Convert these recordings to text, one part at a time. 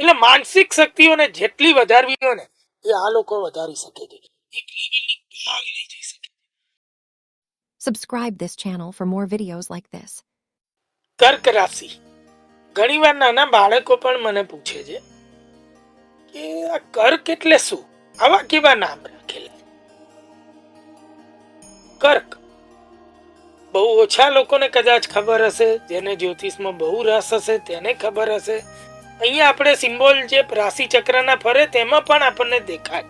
એટલે માનસિક શક્તિઓને જેટલી વધારવી હોય ને એ આ લોકો વધારી શકે છે. Subscribe this channel for more videos like this. કર્ક રાશિ. ઘણીવાર નાના બાળકો પણ મને પૂછે છે કે આ કર્ક એટલે શું? આવા કેવા નામ રાખેલા કર્ક. બહુ ઓછા લોકોને કદાચ ખબર હશે જેને જ્યોતિષમાં બહુ રસ હશે તેને ખબર હશે. અહીંયા આપણે સિમ્બોલ જે રાશિ ચક્રના ફરે તેમાં પણ આપણને દેખાય.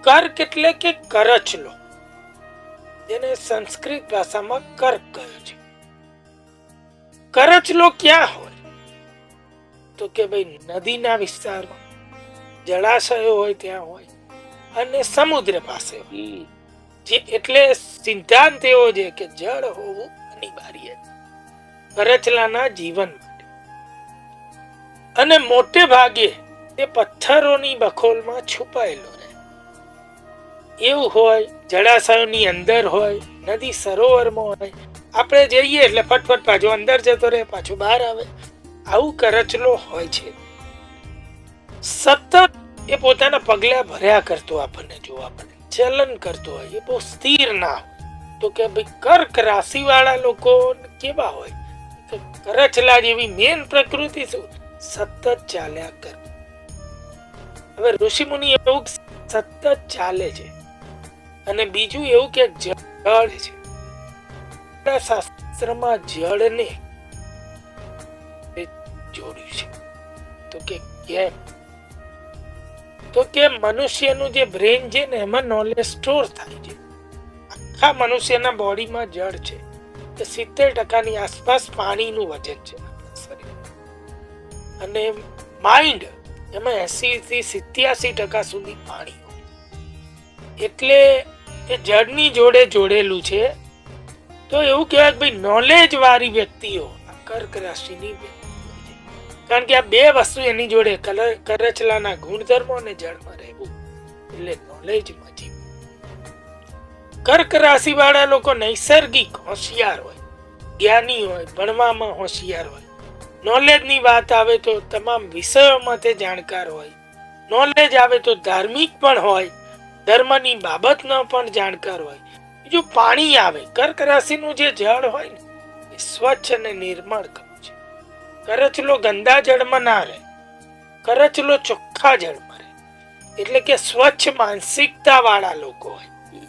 કર્ક એટલે કે કરચલો જેને સંસ્કૃત ભાષામાં કર્ક કહે છે. કરચલો ક્યાં હોય? તો કે ભાઈ નદીના વિસ્તારમાં. જળાશયો હોય ત્યાં હોય. અને સમુદ્ર પાસે હોય. જે એટલે સિદ્ધાંત એવો છે કે જળ હોવું અનિવાર્ય કરચલાના જીવન માટે અને મોટે ભાગે તે પથ્થરોની બખોલમાં છુપાયેલો રહે. એવું હોય, જળાશયોની અંદર હોય, નદી સરોવરમાં હોય, આપણે જઈએ એટલે ફટફટ પાછો અંદર જતો રહે, પાછો બહાર આવે. આવું કરચલો હોય છે. સતત એ પોતાના પગલા ભર્યા કરતો આપણને જોવા મળે. ચલન કરતો હોય, એ બહુ સ્થિર ના હોય. તો કે ભાઈ કર્ક રાશિવાળા લોકો કેવા હોય? કરચલા જેવી મેન પ્રકૃતિ શું? સતત ચાલ્યા કર. હવે ઋષિ મુનિ એવું સતત ચાલે છે. અને બીજું એવું કે જળ છે. શાસ્ત્રમાં જળને જોડ્યું છે. તો કે કેમ? તો કે મનુષ્યનું જે બ્રેન છે ને, એમાં નોલેજ સ્ટોર થાય છે. આખા મનુષ્યના બોડીમાં જળ છે. તે સિત્તેર ટકાની આસપાસ પાણીનું વજન છે. અને માઇન્ડ એમાં એસી થી સિત્યાસી ટકા સુધી પાણી. એટલે એ જળની જોડે જોડેલું છે. તો એવું કહેવાય કે ભાઈ નોલેજવાળી વ્યક્તિઓ કર્ક રાશિની કારણ કે આ બે વસ્તુ એની જોડે કરચલાના ગુણધર્મો અને જળમાં રહેવું. એટલે નોલેજમાં જીવવું કર્ક રાશિ વાળા લોકો નૈસર્ગિક હોશિયાર હોય, જ્ઞાની હોય, ભણવામાં હોશિયાર હોય. નોલેજની વાત આવે તો તમામ વિષયોમાં તે જાણકાર હોય. નોલેજ આવે તો ધાર્મિક પણ હોય. ધર્મની બાબતનો પણ જાણકાર હોય. બીજું પાણી આવે. કર્ક રાશિનું જે જળ હોય ને, એ સ્વચ્છ અને નિર્મળ કરવું છે. કરચલો ગંદા જળમાં ના રહે. કરચલો ચોખ્ખા જળમાં રહે. એટલે કે સ્વચ્છ માનસિકતા વાળા લોકો હોય.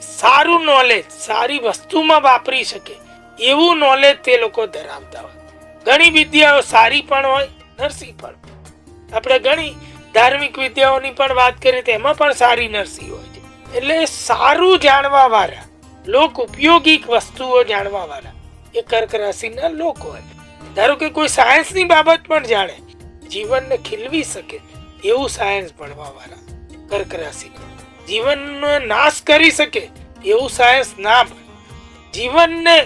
સારું નોલેજ સારી વસ્તુમાં વાપરી શકે. એવું નોલેજ તે લોકો ધરાવતા હોય. ઘણી વિદ્યાઓ સારી પણ હોય, નરસી પણ આપણે ઘણી ધાર્મિક વિદ્યાઓની પણ વાત કરીએ તો એમાં પણ સારી નરસી હોય છે. એટલે સારું જાણવા વાળા લોક ઉપયોગી વસ્તુઓ જાણવા વાળા એ કર્ક રાશિના લોકો હોય. ધારો કે કોઈ સાયન્સની બાબત પણ જાણે, જીવનને ખીલવી શકે, એવું સાયન્સ ભણવા વાળા કર્ક રાશિના. જીવનનો નાશ કરી શકે, એવું સાયન્સ ના ભણે. જીવનને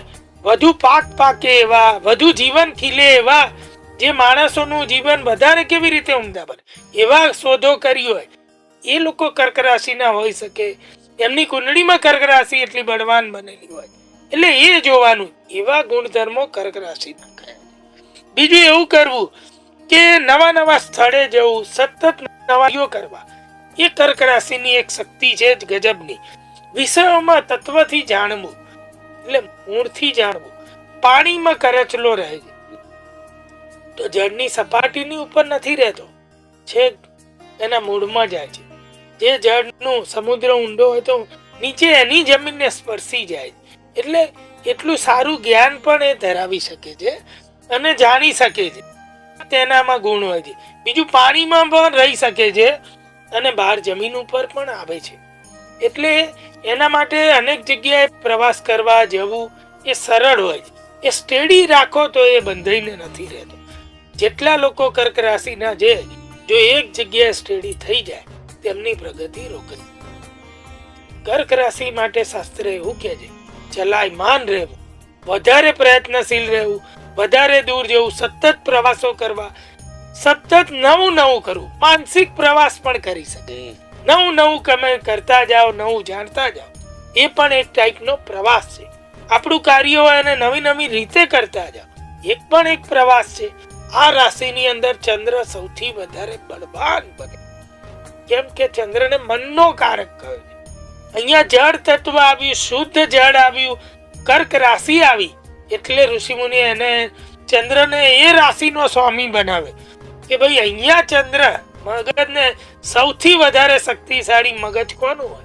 વધુ પાક પાકે એવા વધુ જીવન ખીલે એવા જે માણસોનું જીવન વધારે કેવી રીતે ઉમદા બને? એવા શોધો કરી હોય. એ લોકો કર્ક રાશિના હોઈ શકે. એમની કુંડળીમાં કર્ક રાશિ એટલી બળવાન બનેલી હોય. એટલે એ જોવાનું, એવા ગુણધર્મો કર્ક રાશિના કહે. બીજું એવું કરવું કે નવા નવા સ્થળે જવું, સતત નવાઈઓ કરવા. એ કર્ક રાશિની એક શક્તિ છે જ ગજબની. વિષયોમાં તત્વથી જાણવું. એટલે મૂળથી જાણવું. પાણીમાં કરચલો રહે છે. તો જળની સપાટીની ઉપર નથી રહેતો. છેક એના મૂળમાં જાય છે. જે જળનું સમુદ્ર ઊંડો હોય તો નીચે એની જમીનને સ્પર્શી જાય એટલે એટલું સારું જ્ઞાન પણ એ ધરાવી શકે છે અને જાણી શકે છે. તેનામાં ગુણ હોય છે. બીજું પાણીમાં પણ રહી શકે છે અને બહાર જમીન ઉપર પણ આવે છે. એટલે એના માટે અનેક જગ્યાએ પ્રવાસ કરવા જવું એ સરળ હોય. એ સ્ટેડી રાખો તો એ બંધાઈને નથી રહેતો. જેટલા લોકો કર્ક રાશિના છે જો એક જગ્યાએ સ્ટેડી થઈ જાય, તેમની પ્રગતિ રોકાય. કર્ક રાશિ માટે શાસ્ત્ર એવું કહે છે, ચલાયમાન રહેવું, વધારે પ્રયત્નશીલ રહેવું, વધારે દૂર જવું, સતત પ્રવાસો કરવા, સતત નવું નવું કરવું, માનસિક પ્રવાસ પણ કરી શકે. નવું નવું તમે કરતા જાઓ, નવું જાણતા જાઓ. એ પણ એક ટાઈપનો પ્રવાસ છે. આપણું કાર્ય એને નવી નવી રીતે કરતા જાઓ. એક પણ એક પ્રવાસ છે. આ રાશિની અંદર ચંદ્ર સૌથી વધારે બળવાન બને. કેમ કે ચંદ્રને મનનો કારક કહ્યો છે. અહીંયા જળ તત્વ આવ્યું, શુદ્ધ જળ આવ્યું, કર્ક રાશિ આવી. એટલે ઋષિમુનિ એને ચંદ્રને એ રાશિનો સ્વામી બનાવે. કે ભાઈ અહીંયા ચંદ્ર મગજને સૌથી વધારે શક્તિશાળી મગજ કોનું હોય?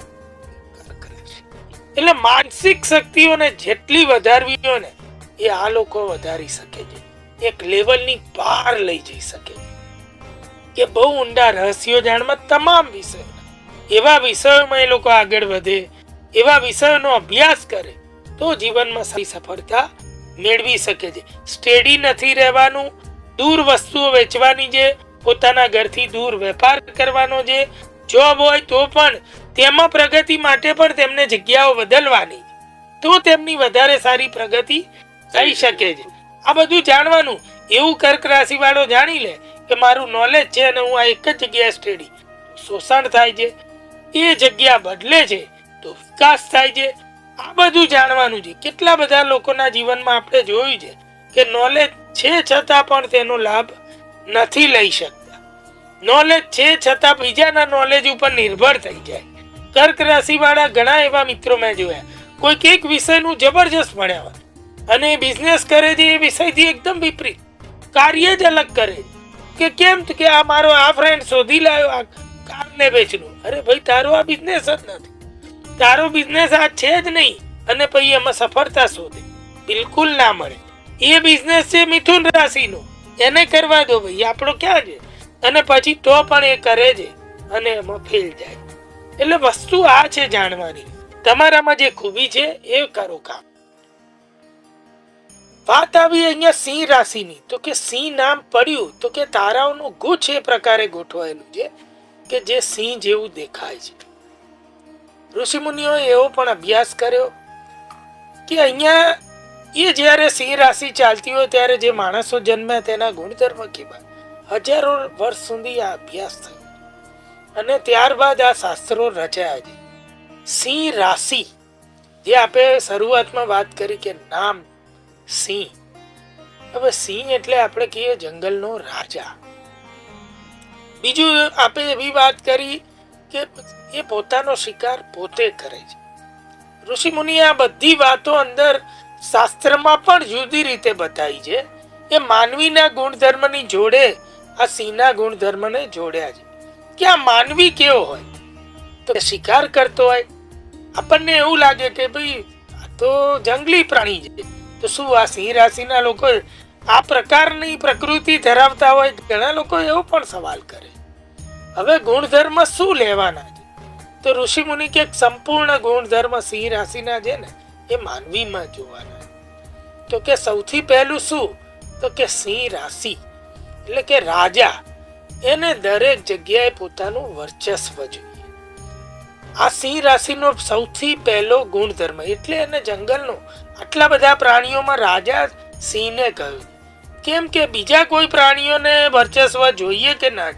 એટલે માનસિક શક્તિઓને જેટલી વધારવી હોય ને, એ આ લોકો વધારી શકે છે. એક લેવલની બહાર લઈ જઈ શકે છે. કે બહુ ઊંડા રહસ્યો જાણવા તમામ વિષયો. એવા વિષયોમાં એ લોકો આગળ વધે, એવા વિષયોનો અભ્યાસ કરે, તો જીવનમાં સારી સફળતા મેળવી શકે છે. સ્ટેડી નથી રહેવાનું, દૂર વસ્તુઓ વેચવાની છે પોતાના ઘરથી દૂર વેપાર કરવાનો છે. જોબ હોય તો પણ તેમાં પ્રગતિ માટે પણ તેમને જગ્યાઓ બદલવાની. તો તેમની વધારે સારી પ્રગતિ થઈ શકે છે. આ બધું જાણવાનું એવું કર્ક રાશિ વાળો જાણી લે કે મારું નોલેજ છે અને હું આ એક જ જગ્યાએ સ્ટેડી શોષણ થાય છે. એ જગ્યા બદલે છે તો વિકાસ થાય છે. આ બધું જાણવાનું છે. કેટલા બધા લોકોના જીવનમાં આપણે જોયું છે કે નોલેજ છે છતાં પણ તેનો લાભ નથી લઈ શકતા નોલેજ છે, છતાં બીજાના નોલેજ ઉપર નિર્ભર થઈ જાય. કર્ક રાશિ વાળા ઘણા એવા મિત્રો મેં જોયા. કોઈક એક વિષયનું જબરજસ્ત ભણ્યા હોય. અને બિઝનેસ કરે છે, એ વિષયથી એકદમ વિપરીત. કાર્ય જ અલગ કરે કે કેમ કે આ મારો આ ફ્રેન્ડ શોધી લાવ્યો આ કારને વેચનું. અરે ભાઈ, તારો આ બિઝનેસ જ નથી. તારો બિઝનેસ આ છે જ નહીં. અને પછી એમાં સફળતા શોધે. બિલકુલ ના મળે. એ બિઝનેસ છે મિથુન રાશિનો. એને કરવા દો ભાઈ, આપણો ક્યાં છે? અને પછી તો પણ એ કરે છે અને એમાં ફેલ જાય. એટલે વસ્તુ આ છે જાણવાની. તમારામાં જે ખૂબી છે, એ કરો કામ. વાત આવી અહીંયા સિંહ રાશિની. તો કે સિંહ નામ પડ્યું, તો કે તારાઓનું ગુચ્છ એ પ્રકારે ગોઠવાયેલું છે, કે જે સિંહ જેવું દેખાય છે. ઋષિમુનિઓએ એવો પણ અભ્યાસ કર્યો કે અહીંયા એ જ્યારે સિંહ રાશિ ચાલતી હોય, ત્યારે જે માણસો જન્મે તેના ગુણધર્મ કેવા? હજારો વર્ષ સુધી આ અભ્યાસ થયો. અને ત્યારબાદ આ શાસ્ત્રો રચાયા છે. સિંહ રાશિ. જે આપણે શરૂઆતમાં વાત કરી કે નામ સિંહ. હવે સિંહ એટલે આપણે કહીએ જંગલનો રાજા. બીજું આપણે એવી વાત કરી કે એ પોતાનો શિકાર પોતે કરે છે. ઋષિ મુનિ આ બધી વાતો અંદર શાસ્ત્રમાં પણ જુદી રીતે બતાવી છે. એ માનવીના ગુણધર્મની જોડે આ સિંહના ગુણધર્મને જોડ્યા છે. કે આ માનવી કેવો હોય? તો શિકાર કરતો હોય. આપણને એવું લાગે કે ભાઈ, આ તો જંગલી પ્રાણી છે. તો શું આ સિંહ રાશિના લોકો આ પ્રકારની પ્રકૃતિ ધરાવતા હોય? ઘણા લોકો એવો પણ સવાલ કરે. હવે ગુણધર્મ શું લેવાના છે? તો ઋષિ મુનિ કે સંપૂર્ણ ગુણધર્મ સિંહ રાશિના છે ને, એ માનવીમાં જોવાના તો કે સૌથી પહેલું શું? તો કે સિંહ રાશિ. એટલે કે રાજા, એને દરેક જગ્યાએ પોતાનું વર્ચસ્વ જોઈએ. આ સિંહ રાશિનો સૌથી પહેલો ગુણધર્મ, એટલે એને જંગલનો, આટલા બધા પ્રાણીઓમાં રાજા સિંહને કહ્યું, કેમ કે બીજા કોઈ પ્રાણીઓને વર્ચસ્વ જોઈએ કે ના?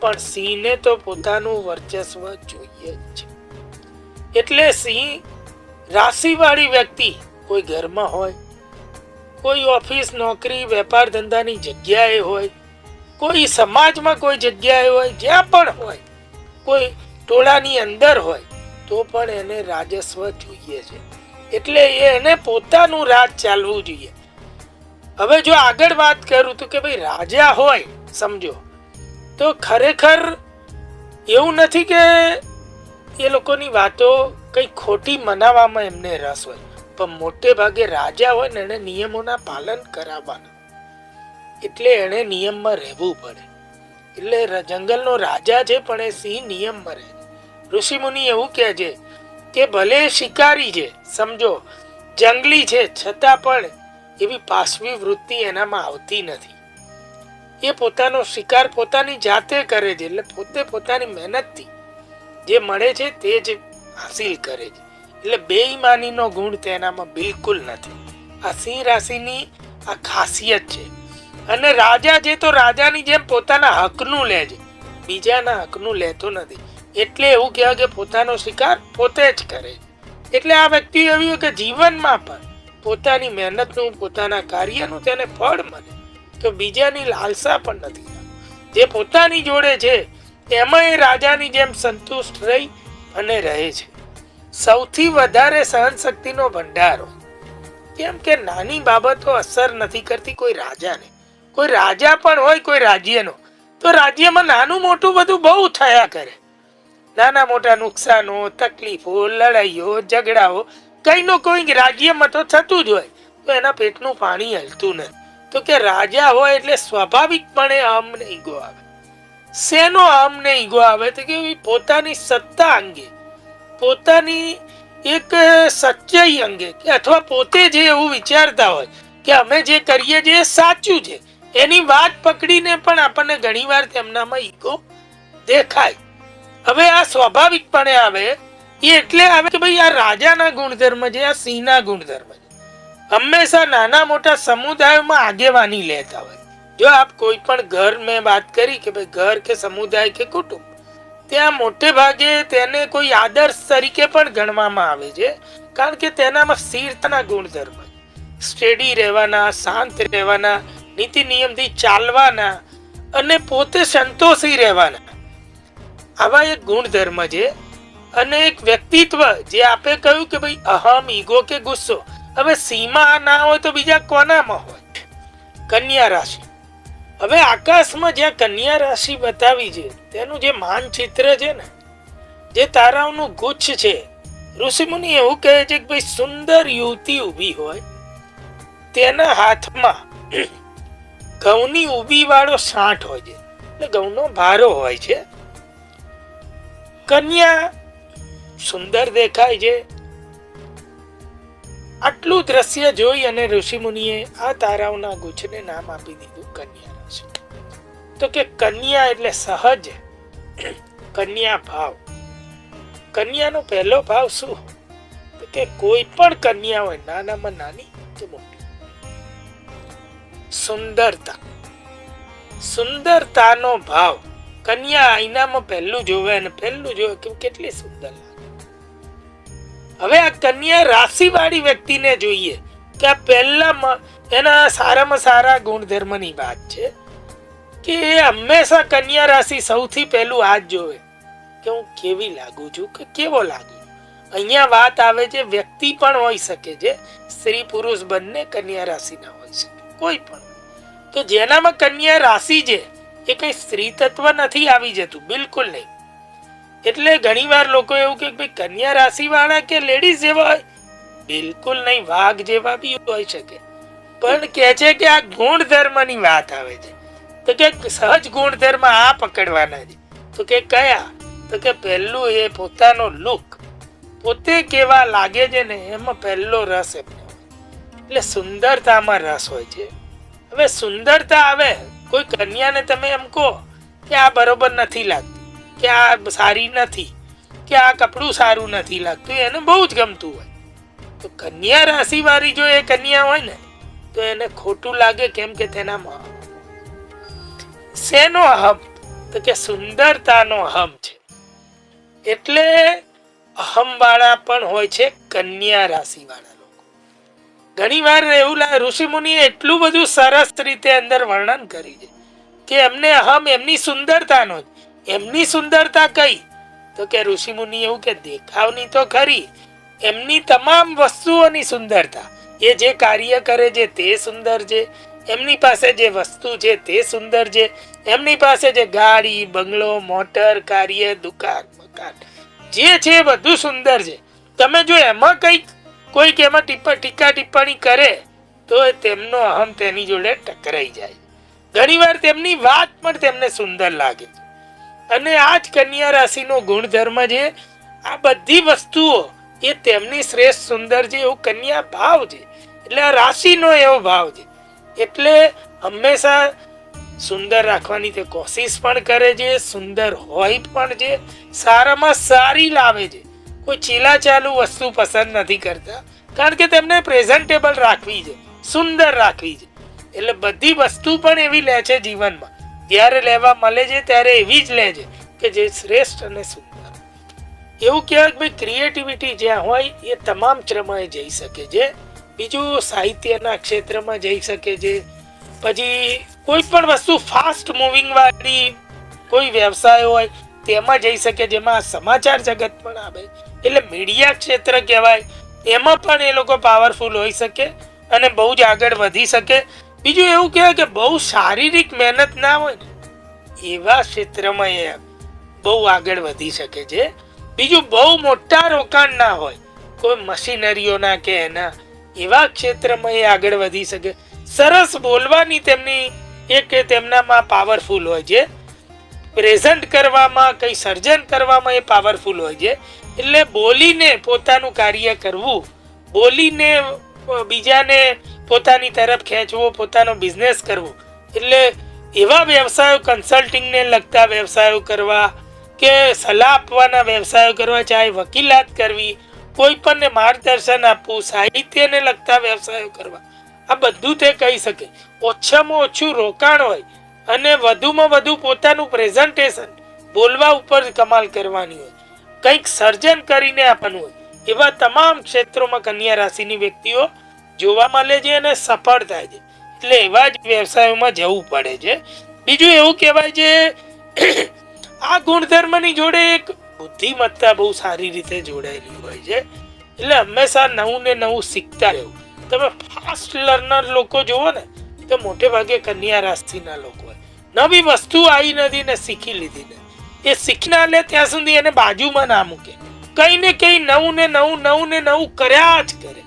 પણ સિંહને તો પોતાનું વર્ચસ્વ જોઈએ જ. છે એટલે સિંહ રાશિવાળી વ્યક્તિ કોઈ ઘરમાં હોય કોઈ ઓફિસ, નોકરી, વેપાર ધંધાની જગ્યાએ હોય, કોઈ સમાજમાં કોઈ જગ્યાએ હોય, જ્યાં પણ હોય, કોઈ ટોળાની અંદર હોય, તો પણ એને રાજસ્વ જોઈએ છે. એટલે એ એને પોતાનું રાજ ચાલવું જોઈએ. હવે જો આગળ વાત કરું તો કે ભાઈ રાજા હોય, સમજો, તો ખરેખર એવું નથી કે એ લોકોની વાતો કંઈ ખોટી મનાવવામાં એમને રસ હોય. પણ મોટે ભાગે રાજા હોય ને, એને નિયમોના પાલન કરાવવાના. એટલે એને નિયમમાં રહેવું પડે. એટલે જંગલનો રાજા છે, પણ એ સિંહ નિયમમાં રહે. ઋષિ મુનિ એવું કહે છે કે, ભલે શિકારી છે, સમજો, જંગલી છે, છતાં પણ એવી પાશવી વૃત્તિ એનામાં આવતી નથી. એ પોતાનો શિકાર પોતાની જાતે કરે છે, એટલે પોતે પોતાની મહેનતથી જે મળે છે, તે જ હાસિલ કરે છે. એટલે બેઈમાનીનો ગુણ તેનામાં બિલકુલ નથી. આ સિંહ રાશિની આ ખાસિયત છે. અને રાજા જે તો રાજાની જેમ પોતાના હકનું લે છે. બીજાના હકનું લેતો નથી. એટલે એવું કહેવાય કે પોતાનો શિકાર પોતે જ કરે. એટલે આ વ્યક્તિ એવી કે જીવનમાં પણ પોતાની મહેનતનું, પોતાના કાર્યનું તેને ફળ મળે. તો બીજાની લાલસા પણ નથી. જે પોતાની જોડે છે એમાં એ રાજાની જેમ સંતુષ્ટ રહી અને રહે છે. સૌથી વધારે સહનશક્તિનો ભંડારો. કેમ કે નાની બાબતો અસર નથી કરતી કોઈ રાજાને. કોઈ રાજા પણ હોય, કોઈ રાજ્યનો. તો રાજ્યમાં નાનું મોટું બધું બહુ થયા કરે. નાના મોટા નુકસાનો, તકલીફો, લડાઈઓ, ઝઘડાઓ, કઈનો કોઈ રાજ્યમાં તો થતું જ હોય. તો એના પેટનું પાણી હલતું નથી. તો કે રાજા હોય એટલે સ્વાભાવિકપણે અમને ઈગો આવે શેનો અમને ઈગો આવે તો કે પોતાની સત્તા અંગે. પોતાની એક સચ્ચાઈ અંગે કે અથવા પોતે જે એવું વિચારતા હોય કે અમે જે કરીએ છીએ એ સાચું છે. એની વાત પકડીને પણ આપણને ઘણીવાર તેમનામાં ઈગો દેખાય. હવે આ સ્વાભાવિકપણે આવે, એ એટલે આવે કે ભાઈ આ રાજાના ગુણધર્મ છે, આ સિંહના ગુણધર્મ છે. હંમેશા નાના મોટા સમુદાયોમાં આગેવાની લેતા હોય. જો આપ કોઈ પણ ઘર મેં વાત કરી કે ભાઈ ઘર કે સમુદાય કે કુટુંબ ત્યાં મોટે ભાગે તેને કોઈ આદર્શ તરીકે પણ ગણવામાં આવે છે, કારણ કે તેનામાં સ્થિરતાના ગુણધર્મ સ્ટેડી રહેવાના, શાંત રહેવાના, નીતિ નિયમથી ચાલવાના અને પોતે સંતોષી રહેવાના. આવા એક ગુણધર્મ છે અને એક વ્યક્તિત્વ જે આપે કહ્યું કે ભાઈ અહમ, ઈગો કે ગુસ્સો. હવે સીમા ના હોય તો બીજા કોનામાં હોય? કન્યા રાશિ. હવે આકાશમાં જ્યાં કન્યા રાશિ બતાવી છે તેનું જે માનચિત્ર છે ને, જે તારાઓનું ગુચ્છ છે, ઋષિમુનિ એવું કહે છે કે ભાઈ સુંદર યુવતી ઊભી હોય, તેના હાથમાં ઘઉંની ઊભી વાળો સાંઠ હોય છે. એટલે ઘઉંનો ભારો હોય છે. કન્યા સુંદર દેખાય છે. આટલું દ્રશ્ય જોઈ અને ઋષિમુનિએ આ તારાઓના ગુચ્છને નામ આપી દીધું, કન્યા રાશિ. તો કે કન્યા એટલે સહજ. કન્યા ભાવ. કન્યાનો પહેલો ભાવ શું? તો કે કોઈ પણ કન્યા હોય, નાનામાં નાની કે મોટી. સુંદરતા. સુંદરતાનો ભાવ. કન્યા આઈનામાં પહેલું જોવે અને પહેલું જોવે કે કેટલી સુંદર હવે આ કન્યા રાશિવાળી વ્યક્તિને જોઈએ કે આ પહેલામાં એના સારામાં સારા ગુણધર્મની વાત છે. કે એ હંમેશા કન્યા રાશિ સૌથી પહેલું આ જ જોવે. કે હું કેવી લાગુ છું કે કેવો લાગુ અહીંયા વાત આવે છે, વ્યક્તિ પણ હોઈ શકે છે, સ્ત્રી પુરુષ બંને કન્યા રાશિના હોઈ શકે, કોઈ પણ. તો જેનામાં કન્યા રાશિ છે, એ કંઈ સ્ત્રી તત્વ નથી આવી જતું, બિલકુલ નહીં. એટલે ઘણીવાર લોકો એવું કે ભાઈ, કન્યા રાશિ વાળા કે લેડીઝ જેવા હોય? બિલકુલ નહીં, વાઘ જેવા બી હોઈ શકે. પણ કહે છે કે આ ગુણધર્મની વાત આવે છે. તો કે સહજ ગુણધર્મ આ પકડવાના છે. તો કે કયા? તો કે પહેલું એ પોતાનો લુક. પોતે કેવા લાગે છે ને એમાં પહેલો રસ એમને એટલે સુંદરતામાં રસ હોય છે. હવે સુંદરતા આવે, કોઈ કન્યાને તમે એમ કહો કે આ બરોબર નથી લાગતી, કે આ સારી નથી, કે આ કપડું સારું નથી લાગતું, એને બહુ જ ગમતું હોય. તો કન્યા રાશિવાળી જો એ કન્યા હોય ને, તો એને ખોટું લાગે કેમ કે તેનામાં શેનો અહમ? તો કે સુંદરતાનો અહમ છે. એટલે અહમ વાળા પણ હોય છે કન્યા રાશિ વાળા લોકો. ઘણી વાર એવું લાગે ઋષિ મુનિએ એટલું બધું સરસ રીતે અંદર વર્ણન કરી છે કે એમને અહમ એમની સુંદરતાનો જ. એમની સુંદરતા કઈ? તો કે ઋષિ મુનિ એવું કે દેખાવની તો ખરી. એમની તમામ વસ્તુઓની સુંદરતા. એ જે કાર્ય કરે છે તે સુંદર છે. એમની પાસે જે વસ્તુ છે તે સુંદર છે. એમની પાસે જે ગાડી, બંગલો, મોટર, કાર્ય, દુકાન, મકાન, જે છે બધું સુંદર છે. તમે જો એમાં કંઈક, કોઈક એમાં ટીપા, ટીકા ટિપ્પણી કરે, તો તેમનો અહમ તેની જોડે ટકરાઈ જાય. ઘણીવાર તેમની વાત પણ તેમને સુંદર લાગે. અને આ જ કન્યા રાશિનો ગુણધર્મ છે, આ બધી વસ્તુઓ એ તેમની શ્રેષ્ઠ સુંદર છે, એવું કન્યા ભાવ છે. એટલે આ રાશિનો એવો ભાવ છે. એટલે હંમેશા સુંદર રાખવાની તે કોશિશ પણ કરે છે, સુંદર હોય પણ છે, સારામાં સારી લાવે છે. કોઈ ચીલા ચાલુ વસ્તુ પસંદ નથી કરતા, કારણ કે તેમને પ્રેઝન્ટેબલ રાખવી છે, સુંદર રાખવી છે. એટલે બધી વસ્તુ પણ એવી લે છે જીવનમાં. જ્યારે લેવા મળે છે, ત્યારે એવી જ લે છે કે જે શ્રેષ્ઠ અને સુંદર. એવું કહેવાય કે ભાઈ ક્રિએટિવિટી જ્યાં હોય, એ તમામ ક્ષેત્રમાં જઈ શકે છે. બીજું સાહિત્યના ક્ષેત્રમાં જઈ શકે છે. પછી કોઈ પણ વસ્તુ ફાસ્ટ મૂવિંગ વાળી કોઈ વ્યવસાય હોય, તેમાં જઈ શકે, જેમાં સમાચાર જગત પણ આવે. એટલે મીડિયા ક્ષેત્ર કહેવાય, એમાં પણ એ લોકો પાવરફુલ હોઈ શકે અને બહુ જ આગળ વધી શકે. બીજું એવું કહેવાય કે બહુ શારીરિક મહેનત ના હોય એવા ક્ષેત્રમાં એ બહુ આગળ વધી શકે છે. બીજું બહુ મોટા રોકાણ ના હોય, કોઈ મશીનરીઓના કે એના એવા ક્ષેત્રમાં એ આગળ વધી શકે. સરસ બોલવાની તેમની એક તેમનામાં પાવરફુલ હોય છે. પ્રેઝન્ટ કરવામાં, કંઈ સર્જન કરવામાં એ પાવરફુલ હોય છે. એટલે બોલીને પોતાનું કાર્ય કરવું, બોલીને બીજાને પોતાની તરફ ખેંચવો, પોતાનો બિઝનેસ કરવો. એટલે એવા વ્યવસાયો કન્સલ્ટિંગને લગતા વ્યવસાયો કરવા કે સલાહ આપવાના વ્યવસાયો કરવા, ચાહે વકીલાત કરવી કોઈ પણને માર્ગદર્શન આપવું, સાહિત્યને લગતા વ્યવસાયો કરવા. આ બધું તે કહી શકે. ઓછામાં ઓછું રોકાણ હોય અને વધુમાં વધુ પોતાનું પ્રેઝન્ટેશન બોલવા ઉપર કમાલ કરવાની હોય. કંઈક સર્જન કરીને આપવાનું હોય. એવા તમામ ક્ષેત્રોમાં કન્યા રાશિની વ્યક્તિઓ જોવા મળે છે અને સફળ થાય છે. એટલે એવા જ વ્યવસાયોમાં જવું પડે છે. બીજું એવું કહેવાય છે, આ ગુણધર્મની જોડે એક બુદ્ધિમત્તા બહુ સારી રીતે જોડાયેલી હોય છે. એટલે હંમેશા નવું ને નવું શીખતા રહેવું. તમે ફાસ્ટ લર્નર લોકો જુઓ ને, તો મોટે ભાગે કન્યા રાશિના લોકો હોય. નવી વસ્તુ આવી નથી ને શીખી લીધી ને. એ શીખના લે ત્યાં સુધી એને બાજુમાં ના મૂકે. કંઈ ને કંઈ નવું ને નવું નવું ને નવું કર્યા જ કરે.